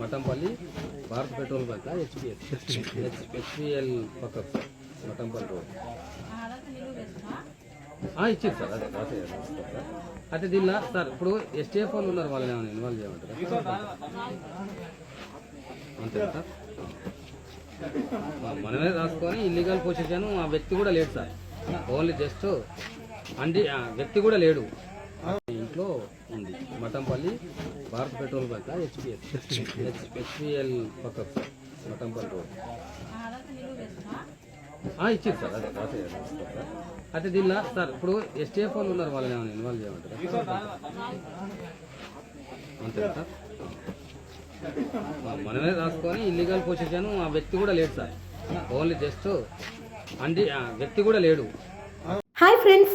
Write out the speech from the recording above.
Mathampalli Bharat petrol bunk HPS HPL పక్క Mathampalli road. ఆ, ఇచ్చింది సార్ అదే రాసే సార్ అయితే దీనిలో సార్ ఇప్పుడు ఎస్టీఎఫ్ వాళ్ళు ఉన్నారు వాళ్ళని ఏమైనా ఇన్వాల్వ్ చేయమంటారా? అంతే సార్? మనమే రాసుకొని ఇల్లీగల్ పొజిషన్ ఆ వ్యక్తి కూడా లేడు సార్. ఓన్లీ జస్ట్ అండి ఆ వ్యక్తి కూడా లేడు. ఉంది. Mathampalli Bharat petrol bunk HPL. HPL పక్క మఠంపల్లి రోడ్. ఆ, ఇచ్చింది సార్ అదే అయితే దీనిలో సార్ ఇప్పుడు ఎస్టీఎఫ్ వాళ్ళు ఉన్నారు వాళ్ళని ఏమైనా ఇన్వాల్వ్ చేయమంటారా? అంతే సార్? మనమే రాసుకొని ఇల్లీగల్ పొజిషన్ ఆ వ్యక్తి కూడా లేడు సార్. ఓన్లీ జస్ట్ అండి వ్యక్తి కూడా లేడు. Hi friends